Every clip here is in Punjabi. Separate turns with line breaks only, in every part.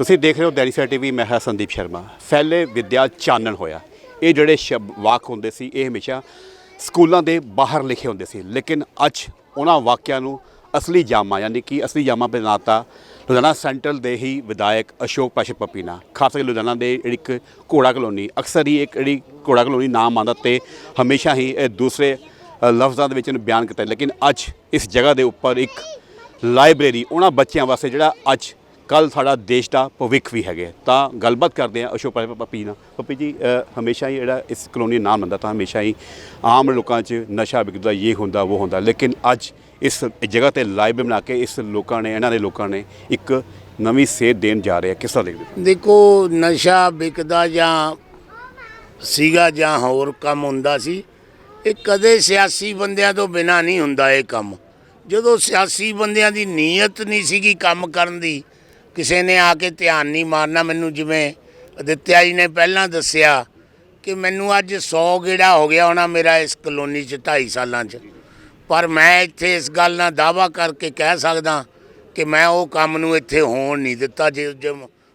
ਤੁਸੀਂ ਦੇਖ ਰਹੇ ਹੋ ਦੈਨਿਕ ਸਵੇਰਾ ਟੀਵੀ, ਮੈਂ ਹਾਂ ਸੰਦੀਪ ਸ਼ਰਮਾ। ਫੈਲੇ ਵਿਦਿਆ ਚਾਨਣ ਹੋਇਆ। ਇਹ ਜਿਹੜੇ ਸ਼ਬ ਵਾਕ ਹੁੰਦੇ ਸੀ, ਇਹ ਹਮੇਸ਼ਾ ਸਕੂਲਾਂ ਦੇ ਬਾਹਰ ਲਿਖੇ ਹੁੰਦੇ ਸੀ। ਲੇਕਿਨ ਅੱਜ ਉਹਨਾਂ ਵਾਕਿਆਂ ਨੂੰ ਅਸਲੀ ਜਾਮਾ, ਯਾਨੀ ਕਿ ਅਸਲੀ ਜਾਮਾ ਬਣਾਤਾ ਲੁਧਿਆਣਾ ਸੈਂਟਰਲ ਦੇ ਹੀ ਵਿਧਾਇਕ ਅਸ਼ੋਕ ਪਾਸ਼ਾ ਪਪੀਨਾ, ਖਾਸ ਕਰਕੇ ਲੁਧਿਆਣਾ ਦੇ ਜਿਹੜੀ ਇੱਕ ਘੋੜਾ ਕਲੋਨੀ, ਅਕਸਰ ਹੀ ਇੱਕ ਜਿਹੜੀ ਘੋੜਾ ਕਲੋਨੀ ਨਾਮ ਆਉਂਦਾ ਤੇ ਹਮੇਸ਼ਾ ਹੀ ਇਹ ਦੂਸਰੇ ਲਫ਼ਜ਼ਾਂ ਦੇ ਵਿੱਚ ਇਹਨੂੰ ਬਿਆਨ ਕੀਤਾ। ਲੇਕਿਨ ਅੱਜ ਇਸ ਜਗ੍ਹਾ ਦੇ ਉੱਪਰ ਇੱਕ ਲਾਇਬ੍ਰੇਰੀ, ਉਹਨਾਂ ਬੱਚਿਆਂ ਵਾਸਤੇ ਜਿਹੜਾ ਅੱਜ ਕੱਲ ਸਾਡਾ ਦੇਸ਼ ਦਾ ਭਵਿੱਖ ਵੀ ਹੈਗੇ ਤਾਂ ਗੱਲਬਾਤ ਕਰਦੇ ਆ ਅਸ਼ੋਕ ਭਾਈ ਪੱਪੀ ਨਾਲ। ਪੱਪੀ ਜੀ ਹਮੇਸ਼ਾ ਹੀ ਜਿਹੜਾ ਇਸ ਕਲੋਨੀ ਨਾਮ ਹੁੰਦਾ ਤਾਂ ਹਮੇਸ਼ਾ ਹੀ ਆਮ ਲੋਕਾਂ 'ਚ ਨਸ਼ਾ ਵਿਕਦਾ ਇਹ ਹੁੰਦਾ ਉਹ ਹੁੰਦਾ। ਲੇਕਿਨ ਅੱਜ ਇਸ ਜਗ੍ਹਾ ਤੇ ਲਾਇਬ੍ਰੇਰੀ ਬਣਾ ਕੇ ਇਸ ਲੋਕਾਂ ਨੇ, ਇਹਨਾਂ ਦੇ ਲੋਕਾਂ ਨੇ ਇੱਕ ਨਵੀਂ ਸੇਧ ਦੇਣ ਜਾ ਰਹੇ ਆ। ਕਿਸ ਤਰ੍ਹਾਂ ਦੇਖਦੇ
ਦੇਖੋ, ਨਸ਼ਾ ਵਿਕਦਾ ਜਾਂ ਸੀਗਾ ਜਾਂ ਹੋਰ ਕੰਮ ਹੁੰਦਾ ਸੀ, ਇਹ ਕਦੇ ਸਿਆਸੀ ਬੰਦਿਆਂ ਤੋਂ ਬਿਨਾ ਨਹੀਂ ਹੁੰਦਾ ਇਹ ਕੰਮ। ਜਦੋਂ ਸਿਆਸੀ ਬੰਦਿਆਂ ਦੀ ਨੀਅਤ ਨਹੀਂ ਸੀਗੀ ਕੰਮ ਕਰਨ ਦੀ ਕਿਸੇ ਨੇ ਆ ਕੇ ਧਿਆਨ ਨਹੀਂ ਮਾਰਨਾ, ਮੈਨੂੰ ਜਿਵੇਂ ਅਦਿੱਤਿਆ ਜੀ ਨੇ ਪਹਿਲਾਂ ਦੱਸਿਆ ਕਿ ਮੈਨੂੰ ਅੱਜ 100 ਗੇੜਾ ਹੋ ਗਿਆ ਹੋਣਾ ਮੇਰਾ ਇਸ ਕਲੋਨੀ 'ਚ 2.5 ਸਾਲਾਂ 'ਚ। ਪਰ ਮੈਂ ਇੱਥੇ ਇਸ ਗੱਲ ਨਾਲ ਦਾਵਾ ਕਰਕੇ ਕਹਿ ਸਕਦਾ ਕਿ ਮੈਂ ਉਹ ਕੰਮ ਨੂੰ ਇੱਥੇ ਹੋਣ ਨਹੀਂ ਦਿੱਤਾ, ਜੇ ਜੇ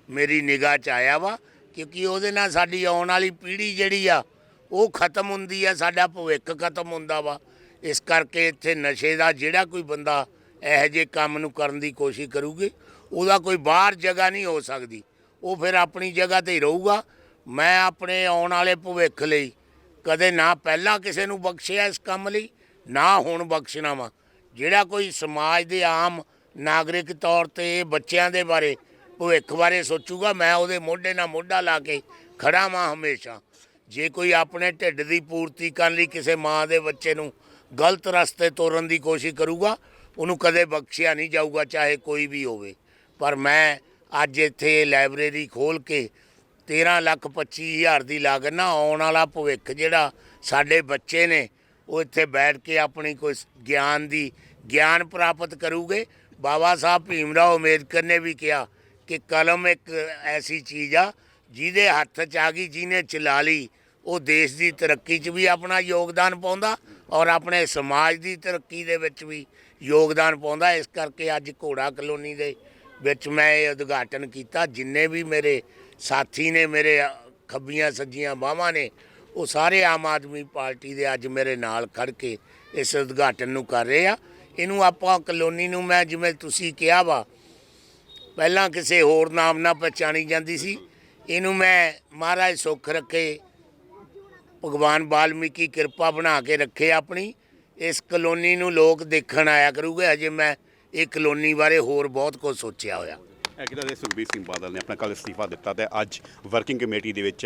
ਮੇਰੀ ਨਿਗਾਹ 'ਚ ਆਇਆ ਵਾ, ਕਿਉਂਕਿ ਉਹਦੇ ਨਾਲ ਸਾਡੀ ਆਉਣ ਵਾਲੀ ਪੀੜ੍ਹੀ ਜਿਹੜੀ ਆ, ਉਹ ਖਤਮ ਹੁੰਦੀ ਆ, ਸਾਡਾ ਭਵਿੱਖ ਖਤਮ ਹੁੰਦਾ ਵਾ। ਇਸ ਕਰਕੇ ਇੱਥੇ ਨਸ਼ੇ ਦਾ ਜਿਹੜਾ ਕੋਈ ਬੰਦਾ ਇਹੋ ਜਿਹੇ ਕੰਮ ਨੂੰ ਕਰਨ ਦੀ ਕੋਸ਼ਿਸ਼ ਕਰੂਗੇ ਉਹਦਾ ਕੋਈ ਬਾਹਰ ਜਗ੍ਹਾ ਨਹੀਂ ਹੋ ਸਕਦੀ। ਉਹ ਫਿਰ ਆਪਣੀ ਜਗ੍ਹਾ ਤੇ ਹੀ ਰਹੂਗਾ। ਮੈਂ ਆਪਣੇ ਆਉਣ ਵਾਲੇ ਭਵਿੱਖ ਲਈ ਕਦੇ ਨਾ ਪਹਿਲਾਂ ਕਿਸੇ ਨੂੰ ਬਖਸ਼ਿਆ ਇਸ ਕੰਮ ਲਈ, ਨਾ ਹੁਣ ਬਖਸ਼ਣਾ ਵਾ। ਜਿਹੜਾ ਕੋਈ ਸਮਾਜ ਦੇ ਆਮ ਨਾਗਰਿਕ ਤੌਰ ਤੇ ਬੱਚਿਆਂ ਦੇ ਬਾਰੇ, ਭਵਿੱਖ ਬਾਰੇ ਸੋਚੂਗਾ, ਮੈਂ ਉਹਦੇ ਮੋਢੇ ਨਾਲ ਮੋਢਾ ਲਾ ਕੇ ਖੜਾ ਵਾਂ ਹਮੇਸ਼ਾ। ਜੇ ਕੋਈ ਆਪਣੇ ਢਿੱਡ ਦੀ ਪੂਰਤੀ ਕਰਨ ਲਈ ਕਿਸੇ ਮਾਂ ਦੇ ਬੱਚੇ ਨੂੰ ਗਲਤ ਰਸਤੇ ਤੋਰਨ ਦੀ ਕੋਸ਼ਿਸ਼ ਕਰੂਗਾ, ਉਹਨੂੰ ਕਦੇ ਬਖਸ਼ਿਆ ਨਹੀਂ ਜਾਊਗਾ, ਚਾਹੇ ਕੋਈ ਵੀ ਹੋਵੇ। ਪਰ ਮੈਂ ਅੱਜ ਇੱਥੇ ਲਾਇਬ੍ਰੇਰੀ ਖੋਲ ਕੇ 13 ਲੱਖ 25 ਹਜ਼ਾਰ ਦੀ ਲਾਗਤ ਨਾਲ ਆਉਣ ਵਾਲਾ ਭਵਿੱਖ ਜਿਹੜਾ ਸਾਡੇ ਬੱਚੇ ਨੇ, ਉਹ ਇੱਥੇ ਬੈਠ ਕੇ ਆਪਣੀ ਕੋਈ ਗਿਆਨ ਦੀ ਗਿਆਨ ਪ੍ਰਾਪਤ ਕਰੂਗੇ। ਬਾਬਾ ਸਾਹਿਬ ਭੀਮਰਾਓ ਅੰਬੇਦਕਰ ਨੇ ਵੀ ਕਿਹਾ ਕਿ ਕਲਮ ਇੱਕ ਐਸੀ ਚੀਜ਼ ਆ, ਜਿਹਦੇ ਹੱਥ 'ਚ ਆ ਗਈ, ਜਿਹਨੇ ਚਲਾ ਲਈ, ਉਹ ਦੇਸ਼ ਦੀ ਤਰੱਕੀ 'ਚ ਵੀ ਆਪਣਾ ਯੋਗਦਾਨ ਪਾਉਂਦਾ ਔਰ ਆਪਣੇ ਸਮਾਜ ਦੀ ਤਰੱਕੀ ਦੇ ਵਿੱਚ ਵੀ ਯੋਗਦਾਨ ਪਾਉਂਦਾ। ਇਸ ਕਰਕੇ ਅੱਜ ਘੋੜਾ ਕਲੋਨੀ ਦੇ ਵਿੱਚ ਮੈਂ ਇਹ ਉਦਘਾਟਨ ਕੀਤਾ, ਜਿੰਨੇ ਵੀ ਮੇਰੇ ਸਾਥੀ ਨੇ, ਮੇਰੇ ਖੱਬੀਆਂ ਸੱਜੀਆਂ ਬਾਹਾਂ ਨੇ, ਉਹ ਸਾਰੇ ਆਮ ਆਦਮੀ ਪਾਰਟੀ ਦੇ ਅੱਜ ਮੇਰੇ ਨਾਲ ਖੜ ਕੇ ਇਸ ਉਦਘਾਟਨ ਨੂੰ ਕਰ ਰਹੇ ਆ। ਇਹਨੂੰ ਆਪਾਂ ਕਲੋਨੀ ਨੂੰ ਮੈਂ ਜਿਵੇਂ ਤੁਸੀਂ ਕਿਹਾ ਵਾ, ਪਹਿਲਾਂ ਕਿਸੇ ਹੋਰ ਨਾਮ ਨਾਲ ਪਛਾਣੀ ਜਾਂਦੀ ਸੀ। ਇਹਨੂੰ ਮੈਂ ਮਹਾਰਾਜ ਸੁੱਖ ਰੱਖੇ, ਭਗਵਾਨ ਵਾਲਮੀਕੀ ਕਿਰਪਾ ਬਣਾ ਕੇ ਰੱਖੇ ਆਪਣੀ। ਇਸ ਕਲੋਨੀ ਨੂੰ ਲੋਕ ਦੇਖਣ ਆਇਆ ਕਰੂਗੇ ਅਜੇ ਮੈਂ ਇਹ ਕਲੋਨੀ ਬਾਰੇ ਹੋਰ ਬਹੁਤ ਕੁਝ ਸੋਚਿਆ ਹੋਇਆ।
ਕਿਹਦਾ ਦੇ ਸੁਖਬੀਰ ਸਿੰਘ ਬਾਦਲ ਨੇ ਆਪਣਾ ਕੱਲ ਅਸਤੀਫਾ ਦਿੱਤਾ ਤੇ ਅੱਜ ਵਰਕਿੰਗ ਕਮੇਟੀ ਦੇ ਵਿੱਚ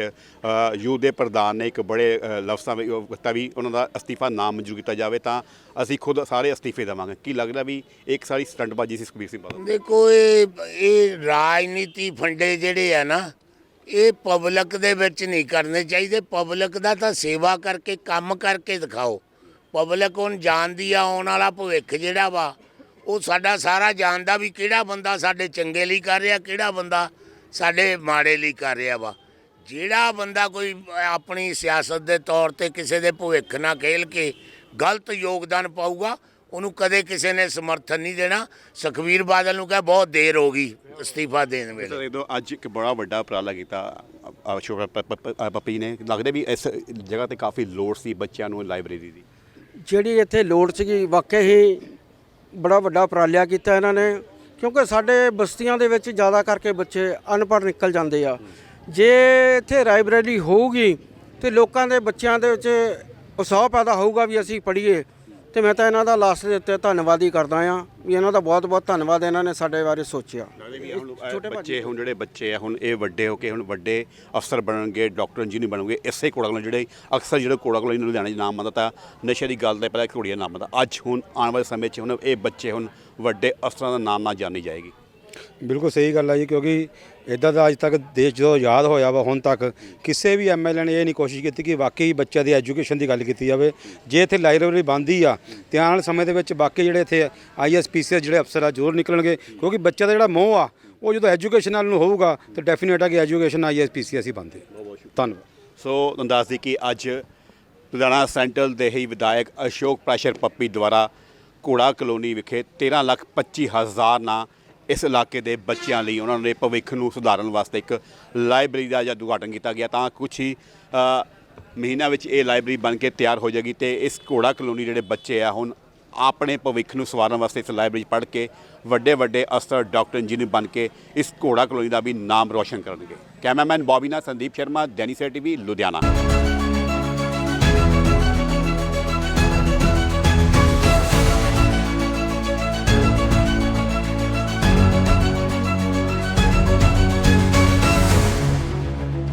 ਯੂਥ ਦੇ ਪ੍ਰਧਾਨ ਨੇ ਇੱਕ ਬੜੇ ਲਫ਼ਜ਼ਾਂ ਵਿੱਚ ਵੀ ਉਹਨਾਂ ਦਾ ਅਸਤੀਫਾ ਨਾ ਮਨਜ਼ੂਰ ਕੀਤਾ ਜਾਵੇ ਤਾਂ ਅਸੀਂ ਖੁਦ ਸਾਰੇ ਅਸਤੀਫੇ ਦੇਵਾਂਗੇ। ਕੀ ਲੱਗਦਾ ਵੀ ਇੱਕ ਸਾਰੀ ਸਟੰਟਬਾਜ਼ੀ ਸੀ ਸੁਖਬੀਰ ਸਿੰਘ ਬਾਦਲ
ਦੇਖੋ ਇਹ ਇਹ ਰਾਜਨੀਤੀ ਫੰਡੇ ਜਿਹੜੇ ਆ ਨਾ ਇਹ ਪਬਲਿਕ ਦੇ ਵਿੱਚ ਨਹੀਂ ਕਰਨੇ ਚਾਹੀਦੇ। ਪਬਲਿਕ ਦਾ ਤਾਂ ਸੇਵਾ ਕਰਕੇ ਕੰਮ ਕਰਕੇ ਦਿਖਾਓ। ਪਬਲਿਕ ਹੁਣ ਜਾਣਦੀ ਆ ਆਉਣ ਵਾਲਾ ਭਵਿੱਖ ਜਿਹੜਾ ਵਾ ਉਹ ਸਾਡਾ ਸਾਰਾ ਜਾਣਦਾ ਵੀ ਕਿਹੜਾ ਬੰਦਾ ਸਾਡੇ ਚੰਗੇ ਲਈ ਕਰ ਰਿਹਾ ਕਿਹੜਾ ਬੰਦਾ ਸਾਡੇ ਮਾੜੇ ਲਈ ਕਰ ਰਿਹਾ ਵਾ। ਜਿਹੜਾ ਬੰਦਾ ਕੋਈ ਆਪਣੀ ਸਿਆਸਤ ਦੇ ਤੌਰ ਤੇ ਕਿਸੇ ਦੇ ਭਵਿੱਖ ਨਾਲ ਖੇਲ ਕੇ ਗਲਤ ਯੋਗਦਾਨ ਪਾਊਗਾ ਉਹਨੂੰ ਕਦੇ ਕਿਸੇ ਨੇ ਸਮਰਥਨ ਨਹੀਂ ਦੇਣਾ। ਸੁਖਬੀਰ ਬਾਦਲ ਨੂੰ ਕਹੇ ਬਹੁਤ ਦੇਰ ਹੋ ਗਈ ਅਸਤੀਫਾ ਦੇਣ ਵੇਲੇ।
ਸਰ ਇਹਦੋਂ ਅੱਜ ਇੱਕ ਬੜਾ ਵੱਡਾ ਉਪਰਾਲਾ ਕੀਤਾ ਅਸ਼ੋਕ ਪੱਪੀ ਨੇ। ਲੱਗਦਾ ਵੀ ਇਸ ਜਗ੍ਹਾ ਤੇ ਕਾਫੀ ਲੋੜ ਸੀ ਬੱਚਿਆਂ ਨੂੰ ਲਾਇਬ੍ਰੇਰੀ ਦੀ।
ਜਿਹੜੀ ਇੱਥੇ ਲੋੜ ਸੀਗੀ ਵਾਕਿਆ ਹੀ ਬੜਾ ਵੱਡਾ ਉਪਰਾਲਿਆ ਕੀਤਾ ਇਹਨਾਂ ਨੇ, ਕਿਉਂਕਿ ਸਾਡੇ ਬਸਤੀਆਂ ਦੇ ਵਿੱਚ ਜ਼ਿਆਦਾ ਕਰਕੇ ਬੱਚੇ ਅਨਪੜ੍ਹ ਨਿਕਲ ਜਾਂਦੇ ਆ। ਜੇ ਇੱਥੇ ਲਾਇਬ੍ਰੇਰੀ ਹੋਊਗੀ ਤੇ ਲੋਕਾਂ ਦੇ ਬੱਚਿਆਂ ਦੇ ਵਿੱਚ ਉਤਸ਼ਾਹ ਪੈਦਾ ਹੋਊਗਾ ਵੀ ਅਸੀਂ ਪੜ੍ਹੀਏ। ਤੇ ਮੈਂ ਤਾਂ ਇਹਨਾਂ ਦਾ ਲਾਸਟ ਦੇ ਉੱਤੇ ਧੰਨਵਾਦ ਹੀ ਕਰਦਾ ਆ ਵੀ ਇਹਨਾਂ ਦਾ ਬਹੁਤ ਬਹੁਤ ਧੰਨਵਾਦ ਇਹਨਾਂ ਨੇ ਸਾਡੇ ਬਾਰੇ ਸੋਚਿਆ। ਛੋਟੇ
ਬੱਚੇ ਹੁਣ ਜਿਹੜੇ ਬੱਚੇ ਆ ਹੁਣ ਇਹ ਵੱਡੇ ਹੋ ਕੇ ਹੁਣ ਵੱਡੇ ਅਫਸਰ ਬਣਨਗੇ ਡਾਕਟਰ ਇੰਜੀਨੀਅਰ ਬਣਨਗੇ ਇਸੇ ਕੋੜਾ ਕੋਲ ਜਿਹੜੇ ਅਕਸਰ ਜਿਹੜੇ ਕੋੜਾ ਕੋਲ ਲੁਧਿਆਣੇ ਨਾਮ ਆਉਂਦਾ ਤਾਂ ਨਸ਼ੇ ਦੀ ਗੱਲ ਤੇ ਪਹਿਲਾਂ ਘੋੜੀਆ ਨਾਮ ਆਉਂਦਾ ਅੱਜ ਹੁਣ ਆਉਣ ਵਾਲੇ ਸਮੇਂ 'ਚ ਹੁਣ ਇਹ ਬੱਚੇ ਹੁਣ ਵੱਡੇ ਅਫਸਰਾਂ ਦਾ ਨਾਮ ਨਾਲ ਜਾਣੀ ਜਾਏਗੀ।
ਬਿਲਕੁਲ ਸਹੀ ਗੱਲ ਹੈ ਜੀ, ਕਿਉਂਕਿ ਇਦਾਂ ਦਾ ਅੱਜ ਤੱਕ ਦੇਸ਼ ਜਦੋਂ ਆਜ਼ਾਦ ਹੋਇਆ ਵਾ, ਹੁਣ ਤੱਕ ਕਿਸੇ ਵੀ ਐਮਐਲਏ ਨੇ ਇਹ ਨਹੀਂ ਕੋਸ਼ਿਸ਼ ਕੀਤੀ ਕਿ ਵਾਕਈ ਬੱਚਿਆਂ ਦੀ ਐਜੂਕੇਸ਼ਨ ਦੀ ਗੱਲ ਕੀਤੀ ਜਾਵੇ। ਜੇ ਇੱਥੇ ਲਾਇਬ੍ਰੇਰੀ ਬੰਦੀ ਆ, ਤੇ ਆਉਣ ਵਾਲੇ ਸਮੇਂ ਦੇ ਵਿੱਚ ਬਾਕੀ ਜਿਹੜੇ ਇੱਥੇ ਆਈਐਸਪੀਸੀਐਸ ਜਿਹੜੇ ਅਫਸਰ ਆ, ਜ਼ਰੂਰ ਨਿਕਲਣਗੇ, ਕਿਉਂਕਿ ਬੱਚਿਆਂ ਦਾ ਜਿਹੜਾ ਮੋਹ ਆ, ਉਹ ਜਦੋਂ ਐਜੂਕੇਸ਼ਨ ਨਾਲ ਨੂੰ ਹੋਊਗਾ, ਤੇ ਡੈਫੀਨੇਟ ਆ ਕਿ ਐਜੂਕੇਸ਼ਨ ਆਈਐਸਪੀਸੀਐਸ ਹੀ ਬੰਦੇ ਧੰਨਵਾਦ।
ਸੋ ਤੁਹਾਨੂੰ ਦੱਸ ਕਿ ਅੱਜ ਲੁਧਿਆਣਾ ਸੈਂਟਰਲ ਦੇ ਹੀ ਵਿਧਾਇਕ ਅਸ਼ੋਕ ਪ੍ਰੈਸ਼ਰ ਪੱਪੀ ਦੁਆਰਾ ਘੋੜਾ ਕਲੋਨੀ ਵਿਖੇ 13 ਲੱਖ 25 ਹਜ਼ਾਰ ਨਾਲ ਇਸ ਇਲਾਕੇ ਦੇ ਬੱਚਿਆਂ ਲਈ ਉਹਨਾਂ ਦੇ ਭਵਿੱਖ ਨੂੰ ਸੁਧਾਰਨ ਵਾਸਤੇ ਇੱਕ ਲਾਇਬ੍ਰੇਰੀ ਦਾ ਜਦ ਉਦਘਾਟਨ ਕੀਤਾ ਗਿਆ। ਤਾਂ ਕੁਝ ਹੀ ਅ, ਮਹੀਨਿਆਂ ਵਿੱਚ ਇਹ ਲਾਇਬ੍ਰੇਰੀ ਬਣ ਕੇ ਤਿਆਰ ਹੋ ਜਾਏਗੀ ਤੇ ਇਸ ਘੋੜਾ ਕਲੋਨੀ ਜਿਹੜੇ ਬੱਚੇ ਆ ਹੁਣ ਆਪਣੇ ਭਵਿੱਖ ਨੂੰ ਸਵਾਰਨ ਵਾਸਤੇ ਇਸ ਲਾਇਬ੍ਰੇਰੀ ਪੜ੍ਹ ਕੇ ਵੱਡੇ ਵੱਡੇ ਅਫਸਰ ਡਾਕਟਰ ਇੰਜੀਨੀਅਰ ਬਣ ਕੇ ਇਸ ਘੋੜਾ ਕਲੋਨੀ ਦਾ ਵੀ ਨਾਮ ਰੋਸ਼ਨ ਕਰਨਗੇ। ਕੈਮਰਾਮੈਨ ਬੌਬੀ ਨਾਲ ਸੰਦੀਪ ਸ਼ਰਮਾ ਦੈਨਿਕ ਟੀਵੀ ਲੁਧਿਆਣਾ।